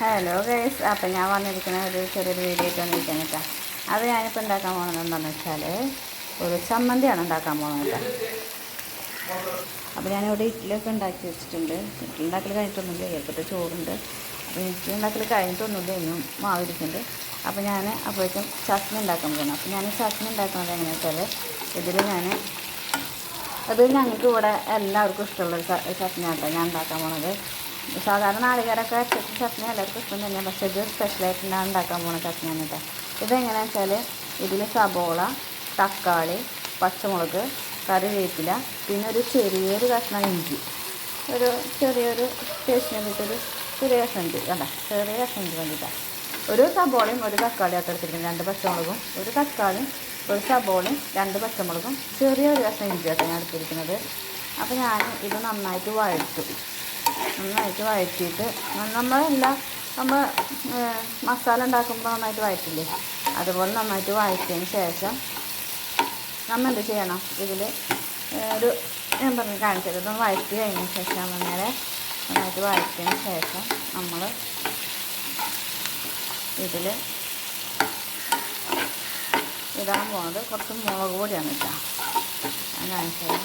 Hello guys അപ്പം ഞാൻ വന്നിരിക്കുന്ന ഒരു ചെറിയൊരു വീഡിയോ ആയിട്ട് വന്നിരിക്കാൻ കേട്ടോ. അത് ഞാനിപ്പോൾ ഉണ്ടാക്കാൻ പോകുന്നത് എന്താണെന്ന് വെച്ചാൽ ഒരു ചമ്മന്തിയാണ് ഉണ്ടാക്കാൻ പോകുന്നത് കേട്ടോ. അപ്പോൾ ഞാനിവിടെ ഇഡ്ഡലിയൊക്കെ ഉണ്ടാക്കി വെച്ചിട്ടുണ്ട്. ഇഡ്ഡലി ഉണ്ടാക്കൽ കഴിഞ്ഞിട്ടൊന്നുമില്ല. ഇപ്പോഴത്തെ ചോറുണ്ട്. അപ്പോൾ ഇഡ്ഡലി ഉണ്ടാക്കൽ കഴിഞ്ഞിട്ടൊന്നുമില്ല. ഇന്നും മാവിരിക്കുന്നുണ്ട് അപ്പോൾ ഞാൻ അപ്പോഴേക്കും ചട്നി ഉണ്ടാക്കാൻ പോകുന്നു അപ്പോൾ ഞാൻ ചട്നി ഉണ്ടാക്കുന്നത് എങ്ങനെയാണെന്ന് വെച്ചാൽ ഇതിൽ ഞാൻ അത് ഞങ്ങൾക്ക് ഇവിടെ എല്ലാവർക്കും ഇഷ്ടമുള്ള ചട്നിയാണ് കേട്ടോ ഞാൻ ഉണ്ടാക്കാൻ പോണത്. സാധാരണ നാളികേരൊക്കെ ചട്നി എല്ലാവർക്കും ഇഷ്ടം തന്നെയാണ് പക്ഷേ ഇത് സ്പെഷ്യലായിട്ട് ഞാൻ ഉണ്ടാക്കാൻ പോകുന്ന ചട്നിയാണ് കേട്ടോ ഇതെങ്ങനെയാണെന്ന് വെച്ചാൽ ഇതിൽ സബോള തക്കാളി പച്ചമുളക് കറിവേപ്പില പിന്നെ ഒരു ചെറിയൊരു കഷ്ണം ഇഞ്ചി. ഒരു ചെറിയൊരു ടേസ്റ്റിന് വേണ്ടിയിട്ടൊരു ചെറിയ കഷ്ണം ഇഞ്ചി. വേണ്ട ചെറിയ കഷ്ണം ഇഞ്ചി വേണ്ടിയിട്ടാണ് ഒരു സബോളയും ഒരു തക്കാളിയും ഒക്കെ രണ്ട് പച്ചമുളകും ഒരു തക്കാളിയും ഒരു സബോളയും രണ്ട് പച്ചമുളകും ചെറിയൊരു കഷ്ണം ഇഞ്ചിയാണ് ഞാൻ എടുത്തിരിക്കുന്നത്. അപ്പോൾ ഞാൻ ഇത് നന്നായിട്ട് വഴറ്റും. നന്നായിട്ട് വഴറ്റിയിട്ട് നമ്മളെല്ലാം നമ്മൾ മസാല ഉണ്ടാക്കുമ്പോൾ നന്നായിട്ട് വഴറ്റില്ലേ? അതുപോലെ നന്നായിട്ട് വഴറ്റിയതിന് ശേഷം നമ്മൾ എന്ത് ചെയ്യണം? ഇതിൽ ഒരു ഞാൻ പറഞ്ഞു കാണിച്ചത്. ഇപ്പം വഴറ്റി കഴിഞ്ഞ ശേഷം അങ്ങനെ നന്നായിട്ട് വഴറ്റിയതിന് ശേഷം നമ്മൾ ഇതിൽ ഇടാൻ പോകുന്നത് കുറച്ച് മുളക് പൊടിയാണ് കേട്ടോ. കാണിച്ചത്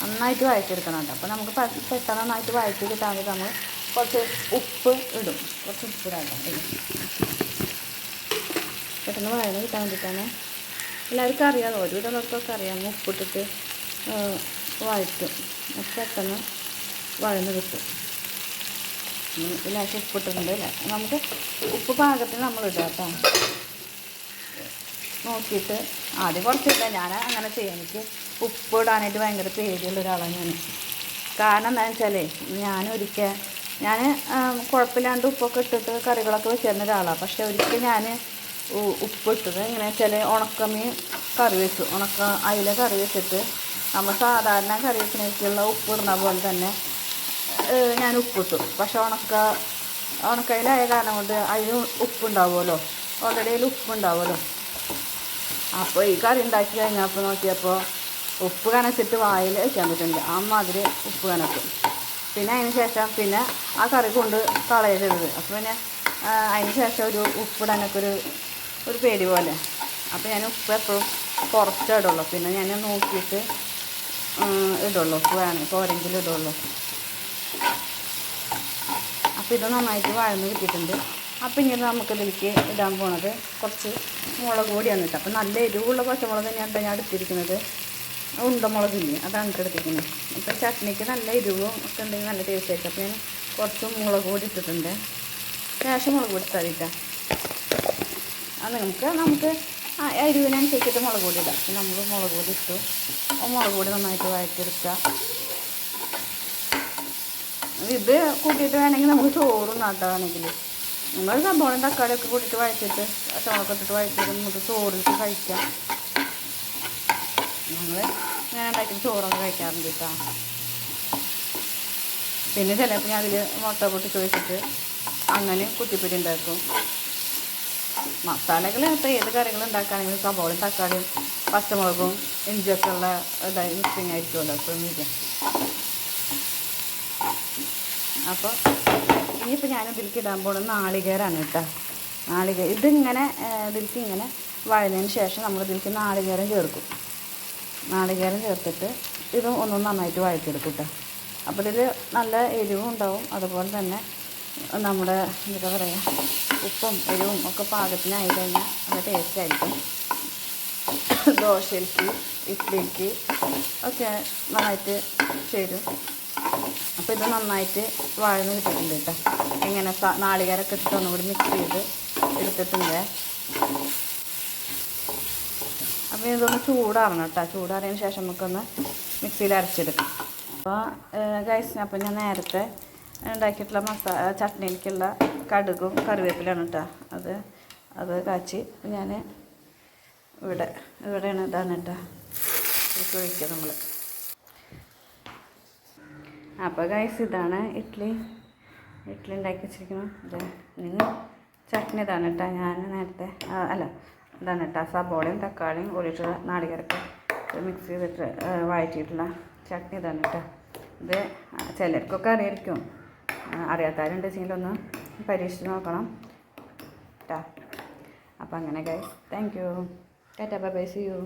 നന്നായിട്ട് വഴറ്റിയെടുക്കണം കേട്ടോ അപ്പോൾ നമുക്ക് പെട്ടെന്ന് നന്നായിട്ട് വഴറ്റി കിട്ടാൻ നമ്മൾ കുറച്ച് ഉപ്പ് ഇടും. കുറച്ച് ഉപ്പ് ഇടാം പെട്ടെന്ന് വഴന്ന് കിട്ടാൻ വേണ്ടിയിട്ടാണ്. എല്ലാവർക്കും അറിയാം. ഒരുവിധമുള്ളവർക്കൊക്കെ അറിയാം. ഉപ്പ് ഇട്ടിട്ട് വഴറ്റും. പെട്ടെന്ന് വഴന്ന് കിട്ടും. ലേശം ഉപ്പിട്ടിട്ടുണ്ട് നമുക്ക് ഉപ്പ് പാകത്തിന് നമ്മൾ ഇടാം കേട്ടോ. നോക്കിയിട്ട് ആദ്യം കുറച്ചില്ല. ഞാൻ അങ്ങനെ ചെയ്യാം. എനിക്ക് ഉപ്പ് ഇടാനായിട്ട് ഭയങ്കര പേടിയുള്ള ഒരാളാണ് ഞാൻ കാരണം എന്താണെന്ന് വെച്ചാലേ ഞാൻ ഒരിക്കൽ ഞാൻ കുഴപ്പമില്ലാണ്ട് ഉപ്പൊക്കെ ഇട്ടിട്ട് കറികളൊക്കെ വെച്ചിരുന്ന ഒരാളാണ് പക്ഷേ ഒരിക്കൽ ഞാൻ ഉപ്പ് ഇട്ടത് എങ്ങനെ വെച്ചാൽ ഉണക്കമീൻ കറി വെച്ചു. ഉണക്ക അയില കറി വെച്ചിട്ട് നമ്മൾ സാധാരണ കറി വെക്കുന്നതിലേക്കുള്ള ഉപ്പ് ഇടുന്ന പോലെ തന്നെ ഞാൻ ഉപ്പിട്ടു പക്ഷെ ഉണക്ക ഉണക്കയിലായ കാരണം കൊണ്ട് അതിന് ഉപ്പുണ്ടാവുമല്ലോ ഓൾറെഡി അതിൽ ഉപ്പുണ്ടാവുമല്ലോ അപ്പോൾ ഈ കറി ഉണ്ടാക്കി കഴിഞ്ഞപ്പോൾ നോക്കിയപ്പോൾ ഉപ്പ് കനച്ചിട്ട് വായിൽ വയ്ക്കാൻ പറ്റുന്നുണ്ട്. ആ മാതിരി ഉപ്പ് കനക്കും. പിന്നെ അതിന് ശേഷം പിന്നെ ആ കറി കൊണ്ട് കളയരുത് അപ്പോൾ പിന്നെ അതിന് ശേഷം ഒരു ഉപ്പിടാനൊക്കെ ഒരു ഒരു പേടി പോലെ. അപ്പോൾ ഞാൻ ഉപ്പ് എപ്പോഴും കുറച്ചേ ഇടുള്ളൂ. പിന്നെ ഞാൻ നോക്കിയിട്ട് ഇടുള്ളൂ. ഉപ്പ് വേണം പോരെങ്കിലും ഇടുള്ളൂ. അപ്പോൾ ഇത് നന്നായിട്ട് വഴന്ന് കിട്ടിയിട്ടുണ്ട്. അപ്പോൾ ഇങ്ങനെ നമുക്കിതിലേക്ക് ഇടാൻ പോണത്. കുറച്ച് മുളക് പൊടിയാണ് കേട്ടോ. അപ്പോൾ നല്ല എരിവുള്ള പച്ചമുളക് തന്നെയാണ് ഞാൻ എടുത്തിരിക്കുന്നത്. ഉണ്ടമുളകില്ലേ അതാണ് എടുത്തിരിക്കുന്നത്. അപ്പോൾ ചട്നിക്ക് നല്ല എരിവും ഒക്കെ ഉണ്ടെങ്കിൽ നല്ല ടേസ്റ്റ് ആയിരിക്കും. അപ്പോൾ ഞാൻ കുറച്ച് മുളക് പൊടി ഇട്ടിട്ടുണ്ട്. ശേഷം മുളക് പൊടി തരിട്ടാ അത് നമുക്ക് നമുക്ക് എരിവിനനുസരിച്ചിട്ട് മുളക് പൊടി ഇടാം. അപ്പം നമ്മൾ മുളക് പൊടി ഇട്ടു. മുളക് പൊടി നന്നായിട്ട് വഴറ്റിയെടുക്കുക ഇത് കൂട്ടിയിട്ട് വേണമെങ്കിൽ നമുക്ക് ചോറും നാട്ടാണെങ്കിൽ നമ്മൾ സംഭവം തക്കാളിയൊക്കെ കൂട്ടിയിട്ട് വഴറ്റിട്ട് പച്ചമുളകൊക്കെ ഇട്ടിട്ട് വഴറ്റിട്ട് നമുക്ക് ചോറിട്ട് കഴിക്കാം. ഞങ്ങൾ ഞാൻ ഉണ്ടാക്കിയിട്ട് ചോറൊക്കെ കഴിക്കാറുണ്ട് കേട്ടോ. പിന്നെ ചിലപ്പോൾ ഞാൻ അതിൽ മുട്ട പൊട്ടിച്ച് വെച്ചിട്ട് അങ്ങനെ കുത്തിപ്പിടി ഉണ്ടാക്കും. മസാലകൾ ഇപ്പോൾ ഏത് കറികൾ ഉണ്ടാക്കുകയാണെങ്കിലും സബോളയും തക്കാളിയും പച്ചമുളകും ഇഞ്ചിയൊക്കെ ഉള്ള ഇതായി മിക്സിങ് ആയിരിക്കുമല്ലോ ഇരിക്കാം അപ്പോൾ ഇനിയിപ്പോൾ ഞാൻ ഇതിലേക്ക് ഇടാൻ പോകുന്നത് നാളികേരാണ് കേട്ടോ. നാളികേര. ഇതിങ്ങനെ ഇതിലേക്ക് ഇങ്ങനെ വഴഞ്ഞതിന് ശേഷം നമ്മൾ ഇതിലേക്ക് നാളികേരം ചേർക്കും. നാളികേരം ചേർത്തിട്ട് ഇതും ഒന്നും നന്നായിട്ട് വഴറ്റിയെടുക്കും കേട്ടോ. അപ്പോൾ ഇതിൽ നല്ല എരിവും ഉണ്ടാവും. അതുപോലെ തന്നെ നമ്മുടെ എന്താ പറയുക ഉപ്പും എരിവും ഒക്കെ പാകത്തിനായി കഴിഞ്ഞാൽ നല്ല ടേസ്റ്റ് ആയിരിക്കും. ദോശയിലേക്ക് ഇഡ്ഡലിക്ക് ഒക്കെ നന്നായിട്ട് ചേരും. അപ്പോൾ ഇത് നന്നായിട്ട് വഴന്ന് കിട്ടിയിട്ടുണ്ട് കേട്ടോ. ഇങ്ങനെ നാളികേരൊക്കെ ഇട്ട് ഒന്നുകൂടി മിക്സ് ചെയ്ത് എടുത്തിട്ടുണ്ട്. അപ്പോൾ ഇതൊന്ന് ചൂടാറണം കേട്ടോ. ചൂടാറിയതിന് ശേഷം നമുക്കൊന്ന് മിക്സിയിൽ അരച്ചെടുക്കാം. അപ്പോൾ ഗൈസ് അപ്പോൾ ഞാൻ നേരത്തെ ഉണ്ടാക്കിയിട്ടുള്ള മസാല ചട്നിയിലേക്കുള്ള കടുകും കറിവേപ്പിലാണ് കേട്ടോ. അത് അത് കാച്ചി ഞാൻ ഇവിടെ ഇവിടെയാണ് ഇതാണ് കേട്ടോ. ഒഴിക്കുക നമ്മൾ അപ്പോൾ ഗൈസ് ഇതാണ് ഇഡ്ഡലി ഇഡ്ഡലി ഉണ്ടാക്കി വെച്ചിരിക്കുന്നു. നിങ്ങൾ ചട്നി ഇതാണ് കേട്ടോ. ഞാൻ നേരത്തെ അല്ല ഇതാണ് കേട്ടോ. സബോളയും തക്കാളിയും കൂടിയിട്ടുള്ള നാളികരക്ക് മിക്സ് ചെയ്തിട്ട് വഴറ്റിയിട്ടുള്ള ചട്നി ഇതാണ് കേട്ടോ. ഇത് ചിലർക്കൊക്കെ അറിയായിരിക്കും. അറിയാത്തവരുണ്ട് ഒന്ന് പരീക്ഷിച്ച് നോക്കണം കേട്ടോ. അപ്പം അങ്ങനെ guys thank you tata bye bye you